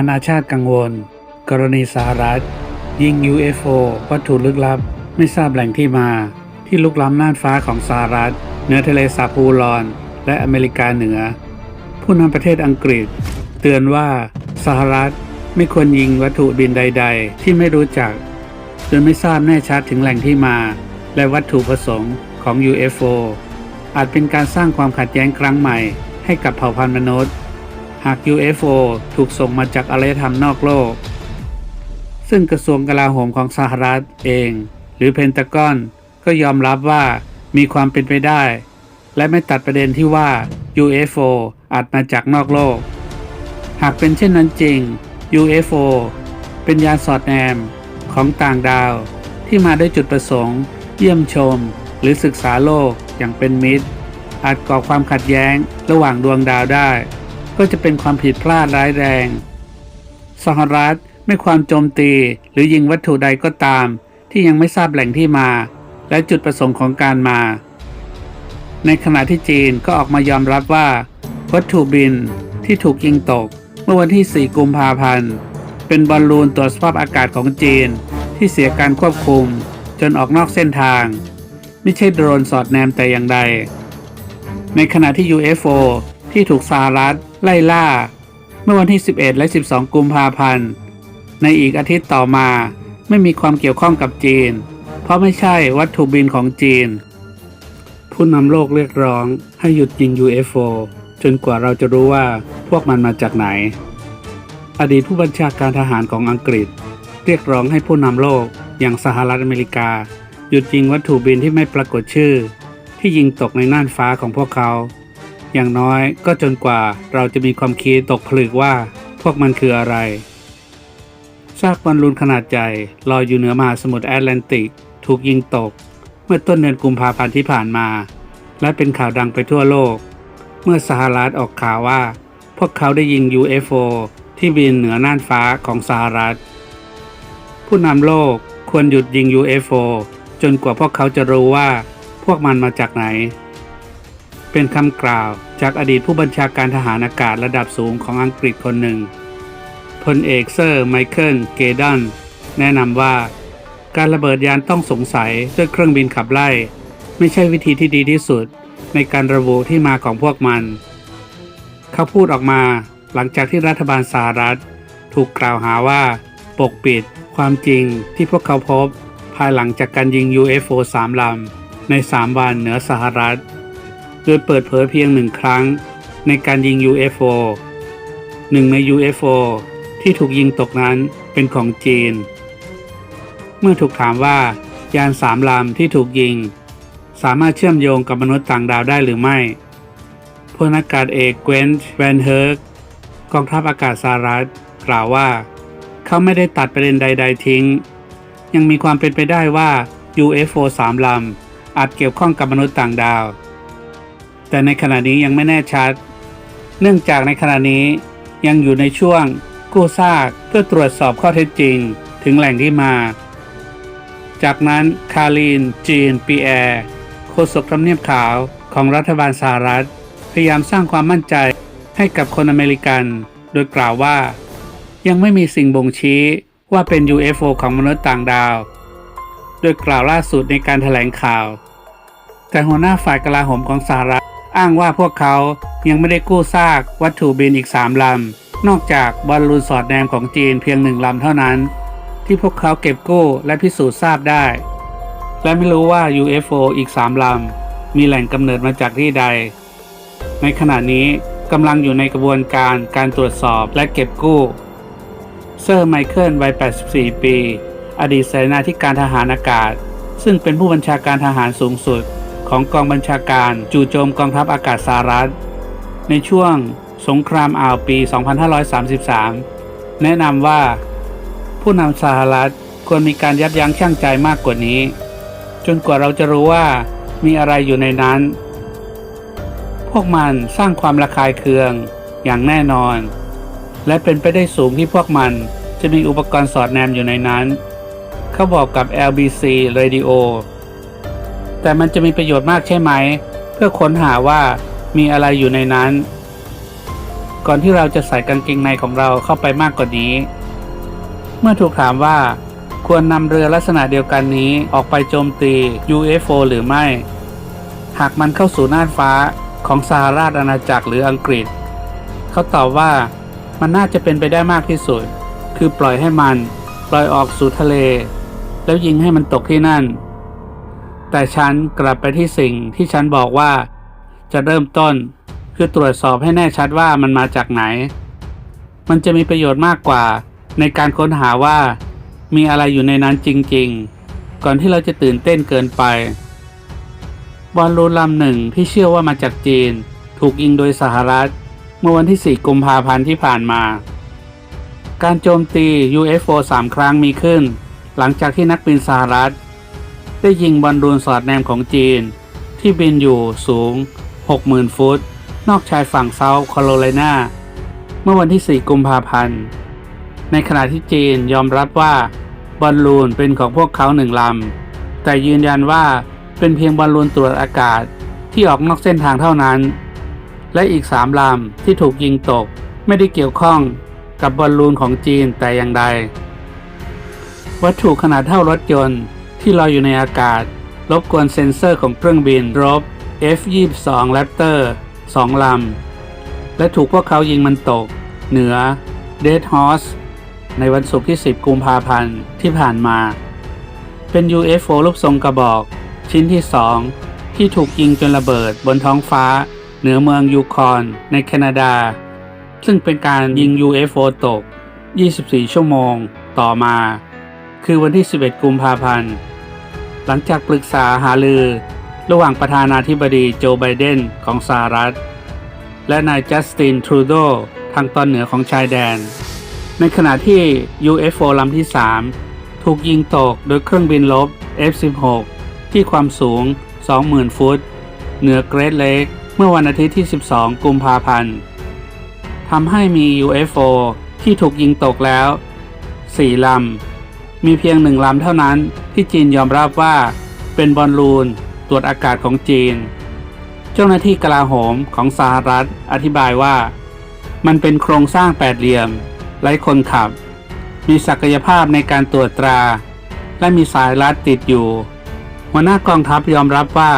นานาชาติกังวล กรณีสหรัฐ ยิง UFO วัตถุลึกลับ ไม่ทราบแหล่งที่มา ที่ลุกล้ำน่านฟ้าของสหรัฐเหนือทะเลสาบปูลอน และอเมริกาเหนือ ผู้นำประเทศอังกฤษ เตือนว่าสหรัฐไม่ควรยิงวัตถุบินใด ๆ ที่ไม่รู้จักโดยไม่ทราบแน่ชัดถึงแหล่งที่มา และวัตถุประสงค์ของ UFO อาจเป็นการสร้างความขัดแย้งครั้งใหม่ให้กับเผ่าพันธุ์มนุษย์ หาก UFO ถูกส่งมาจากอารยธรรมนอกโลก ซึ่งกระทรวงกลาโหมของสหรัฐเอง หรือเพนตากอนก็ยอมรับว่ามีความเป็นไปได้ และไม่ตัดประเด็นที่ว่า UFO อาจมาจากนอกโลก หากเป็นเช่นนั้นจริง UFO เป็นยานสอดแนมของต่างดาว ที่มาด้วยจุดประสงค์ เยี่ยมชม หรือศึกษาโลกอย่างเป็นมิตร อาจก่อความขัดแย้งระหว่างดวงดาวได้ ก็จะเป็นความผิดพลาดร้ายแรง สหรัฐไม่ความโจมตีหรือยิงวัตถุใดก็ตาม ที่ยังไม่ทราบแหล่งที่มา และจุดประสงค์ของการมา ในขณะที่จีนก็ออกมายอมรับว่า วัตถุบินที่ถูกยิงตก เมื่อวันที่ 4 กุมภาพันธ์เป็นบอลลูนตรวจสภาพอากาศของจีน ที่เสียการควบคุม จนออกนอกเส้นทาง ไม่ใช่โดรนสอดแนมแต่อย่างใด ในขณะที่ UFO ที่ถูกสหรัฐ ไล่ล่า เมื่อวันที่ 11 และ 12 กุมภาพันธ์ ในอีกอาทิตย์ต่อมาไม่มีความเกี่ยวข้องกับจีน เพราะไม่ใช่วัตถุบินของจีน ผู้นำโลกเรียกร้องให้หยุดยิง UFO จนกว่าเราจะรู้ว่าพวกมันมาจากไหน อดีตผู้บัญชาการทหารของอังกฤษ เรียกร้องให้ผู้นำโลกอย่างสหรัฐอเมริกา หยุดยิงวัตถุบินที่ไม่ปรากฏชื่อ ที่ยิงตกในน่านฟ้าของพวกเขา อย่างน้อยก็จนกว่าเราจะมีความคิดตกผลึกว่าพวกมันคืออะไร ซากบอลลูนขนาดใหญ่ลอยอยู่เหนือมหาสมุทรแอตแลนติก ถูกยิงตก เมื่อต้นเดือนกุมภาพันธ์ที่ผ่านมา และเป็นข่าวดังไปทั่วโลก เมื่อสหรัฐออกข่าวว่า พวกเขาได้ยิง UFO ที่บินเหนือน่านฟ้าของสหรัฐ ผู้นำโลกควรหยุดยิง UFO จนกว่าพวกเขาจะรู้ว่าพวกมันมาจากไหน เป็นคำกล่าวจากอดีตผู้บัญชาการทหารอากาศระดับสูงของอังกฤษคนหนึ่งพลเอกเซอร์ไมเคิลเกดอนแนะนำว่า การระเบิดยานต้องสงสัยด้วยเครื่องบินขับไล่ ไม่ใช่วิธีที่ดีที่สุดในการระบุที่มาของพวกมัน เขาพูดออกมาหลังจากที่รัฐบาลสหรัฐ ถูกกล่าวหาว่า ปกปิดความจริงที่พวกเขาพบ ภายหลังจากการยิง UFO 3ลำใน 3 วันเหนือสหรัฐ โดยเปิดเผยเพียงหนึ่งครั้งในการยิง UFO หนึ่งใน UFO ที่ถูกยิงตกนั้นเป็นของจีน เมื่อถูกถามว่ายานสามลำที่ถูกยิง สามารถเชื่อมโยงกับมนุษย์ต่างดาวได้หรือไม่พลอากาศเอกเกวนต์แวนเฮิร์กกองทัพอากาศสหรัฐกล่าวว่า เขาไม่ได้ตัดประเด็นใด ๆ ทิ้ง ยังมีความเป็นไปได้ว่า UFO สามลำอาจเกี่ยวข้องกับมนุษย์ต่างดาว แต่ในขณะนี้ยังไม่แน่ชัด เนื่องจากในขณะนี้ยังอยู่ในช่วงกู้ซากเพื่อตรวจสอบข้อเท็จจริงถึงแหล่งที่มา จากนั้นคารีน จีนปีแอร์โฆษกทำเนียบขาวของรัฐบาลสหรัฐ พยายามสร้างความมั่นใจให้กับคนอเมริกัน โดยกล่าวว่า ยังไม่มีสิ่งบ่งชี้ว่าเป็น UFO ของมนุษย์ต่างดาว โดยกล่าวล่าสุดในการถแถลงข่าว แต่หัวหน้าฝ่ายกลาโหมของสหรัฐ อ้างว่าพวกเขายังไม่ได้กู้ซากวัตถุบินอีกสามลำ นอกจากบอลลูนสอดแนมของจีนเพียงหนึ่งลำเท่านั้น ที่พวกเขาเก็บกู้และพิสูจน์ทราบได้ และไม่รู้ว่า UFO อีกสามลำ มีแหล่งกำเนิดมาจากที่ใด ในขณะนี้กำลังอยู่ในกระบวนการการตรวจสอบและเก็บกู้เซอร์ไมเคิลวัย 84 ปี อดีตเสนาธิการทหารอากาศ ซึ่งเป็นผู้บัญชาการทหารสูงสุด ของกองบัญชาการจู่โจมกองทัพอากาศสหรัฐ ในช่วงสงครามอ่าวปี 2533 แนะนำว่า ผู้นำสหรัฐควรมีการยับยั้งชั่งใจมากกว่านี้ จนกว่าเราจะรู้ว่ามีอะไรอยู่ในนั้น พวกมันสร้างความระคายเคืองอย่างแน่นอน และเป็นไปได้สูงที่พวกมันจะมีอุปกรณ์สอดแนมอยู่ในนั้น เขาบอกกับ LBC Radio แต่มันจะมีประโยชน์มากใช่ไหม เพื่อค้นหาว่ามีอะไรอยู่ในนั้น ก่อนที่เราจะใส่กางเกงในของเราเข้าไปมากกว่านี้ เมื่อถูกถามว่า ควรนำเรือลักษณะเดียวกันนี้ออกไปโจมตี UFO หรือไม่ หากมันเข้าสู่น่านฟ้าของสหราชอาณาจักรหรืออังกฤษ เขาตอบว่ามันน่าจะเป็นไปได้มากที่สุด คือปล่อยให้มันปล่อยออกสู่ทะเล แล้วยิงให้มันตกที่นั่น แต่ฉันกลับไปที่สิ่งที่ฉันบอกว่า จะเริ่มต้น คือตรวจสอบให้แน่ชัดว่ามันมาจากไหน มันจะมีประโยชน์มากกว่า ในการค้นหาว่า มีอะไรอยู่ในนั้นจริง ๆ ก่อนที่เราจะตื่นเต้นเกินไป บอลลูนลำหนึ่งที่เชื่อว่ามาจากจีน ถูกยิงโดยสหรัฐ เมื่อวันที่ 4 กุมภาพันธ์ที่ผ่านมา การโจมตี UFO 3 ครั้งมีขึ้น หลังจากที่นักบินสหรัฐ ได้ยิงบอลลูนสอดแนมของจีน ที่บินอยู่สูง 60,000 ฟุต นอกชายฝั่งเซาท์แคโรไลนาเมื่อวันที่ 4 กุมภาพันธ์ ในขณะที่จีนยอมรับว่าบอลลูนเป็นของพวกเขาหนึ่งลำ แต่ยืนยันว่าเป็นเพียงบอลลูนตรวจอากาศที่ออกนอกเส้นทางเท่านั้น และอีกสามลำที่ถูกยิงตกไม่ได้เกี่ยวข้องกับบอลลูนของจีนแต่อย่างใด วัตถุขนาดเท่ารถยนต์ ที่ลอยอยู่ในอากาศ รบกวนเซ็นเซอร์ของเครื่องบินรบ F-22 Raptor สองลำ และถูกพวกเขายิงมันตก เหนือ Dead Horse ในวันศุกร์ที่ 10 กุมภาพันธ์ที่ผ่านมา เป็น UFO รูปทรงกระบอก ชิ้นที่ 2 ที่ถูกยิงจนระเบิดบนท้องฟ้า เหนือเมืองยูคอนในแคนาดา ซึ่งเป็นการยิง UFO ตก 24 ชั่วโมง ต่อมา คือวันที่ 11 กุมภาพันธ์ หลังจากปรึกษาหารือ ระหว่างประธานาธิบดีโจไบเดนของสหรัฐ และนายจัสตินทรูโดทางตอนเหนือของชายแดน ในขณะที่ UFO ลำที่ 3 ถูกยิงตกโดยเครื่องบินลบ F-16 ที่ความสูง 20,000 ฟุต เหนือเกรทเลกเมื่อวันอาทิตย์ที่ 12 กุมภาพันธ์ทำให้มี UFO ที่ถูกยิงตกแล้ว 4 ลำ มีเพียงหนึ่งลำเท่านั้นที่จีนยอมรับว่า เป็นบอลลูนตรวจอากาศของจีน เจ้าหน้าที่กลาโหมของสหรัฐอธิบายว่า มันเป็นโครงสร้างแปดเหลี่ยมไร้คนขับ มีศักยภาพในการตรวจตรา และมีสายรัดติดอยู่ หัวหน้ากองทัพยอมรับว่า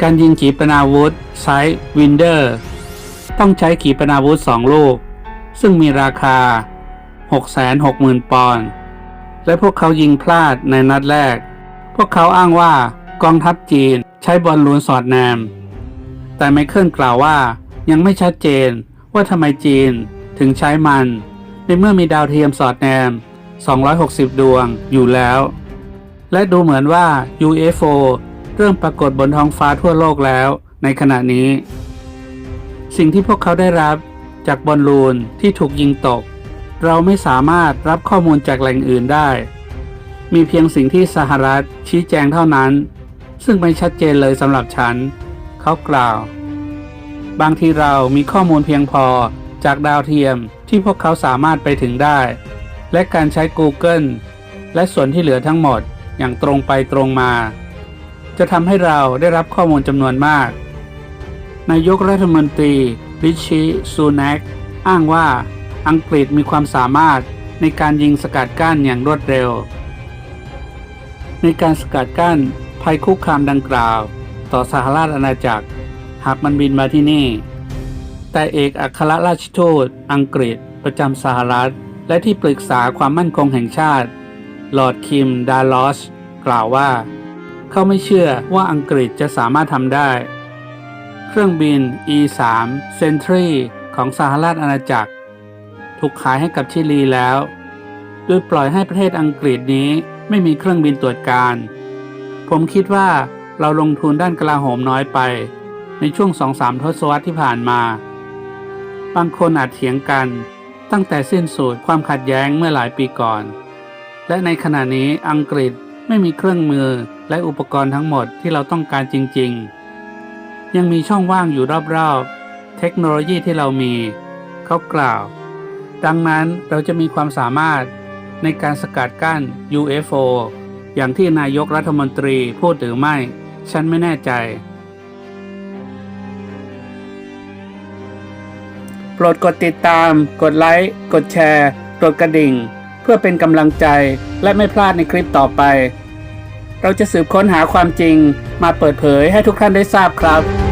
การยิงขีปนาวุธไซส์วินเดอร์ ต้องใช้ขีปนาวุธสองลูก ซึ่งมีราคา 660,000 ปอนด์ และพวกเขายิงพลาดในนัดแรก พวกเขาอ้างว่ากองทัพจีนใช้บอลลูนสอดแนม แต่ไมเคิลกล่าวว่ายังไม่ชัดเจนว่าทำไมจีนถึงใช้มัน ในเมื่อมีดาวเทียมสอดแนม 260 ดวงอยู่แล้ว และดูเหมือนว่า UFO เริ่มปรากฏบนท้องฟ้าทั่วโลกแล้วในขณะนี้ สิ่งที่พวกเขาได้รับจากบอลลูนที่ถูกยิงตก เราไม่สามารถรับข้อมูลจากแหล่งอื่นได้ มีเพียงสิ่งที่สหรัฐชี้แจงเท่านั้น ซึ่งไม่ชัดเจนเลยสำหรับฉัน เขากล่าว บางทีเรามีข้อมูลเพียงพอจากดาวเทียมที่พวกเขาสามารถไปถึงได้ และการใช้ Google และส่วนที่เหลือทั้งหมดอย่างตรงไปตรงมา จะทำให้เราได้รับข้อมูลจำนวนมากนายกรัฐมนตรีริชิซูนักอ้างว่า อังกฤษมีความสามารถในการยิงสกัดกั้นอย่างรวดเร็ว ในการสกัดกั้นภัยคุกคามดังกล่าว ต่อสหราชอาณาจักร หากมันบินมาที่นี่ แต่เอกอัครราชทูตอังกฤษประจำสหรัฐ และที่ปรึกษาความมั่นคงแห่งชาติ ลอร์ดคิม ดาลอส กล่าวว่า เขาไม่เชื่อว่าอังกฤษจะสามารถทำได้ เครื่องบิน E3 Sentry ของสหราชอาณาจักร ถูกขายให้กับชิลีแล้ว โดยปล่อยให้ประเทศอังกฤษนี้ไม่มีเครื่องบินตรวจการ ผมคิดว่าเราลงทุนด้านกลาโหมน้อยไป ในช่วงสองสามทศวรรษที่ผ่านมา บางคนอาจเถียงกันตั้งแต่สิ้นสุดความขัดแย้งเมื่อหลายปีก่อน และในขณะนี้อังกฤษไม่มีเครื่องมือและอุปกรณ์ทั้งหมดที่เราต้องการจริง ๆ ยังมีช่องว่างอยู่รอบๆ เทคโนโลยีที่เรามี เขากล่าว ดังนั้นเราจะมีความสามารถในการสกัดกั้น UFO อย่างที่นายกรัฐมนตรีพูดหรือไม่ ฉันไม่แน่ใจ โปรดกดติดตาม กดไลค์ กดแชร์ กดกระดิ่ง เพื่อเป็นกำลังใจและไม่พลาดในคลิปต่อไป เราจะสืบค้นหาความจริงมาเปิดเผยให้ทุกท่านได้ทราบครับ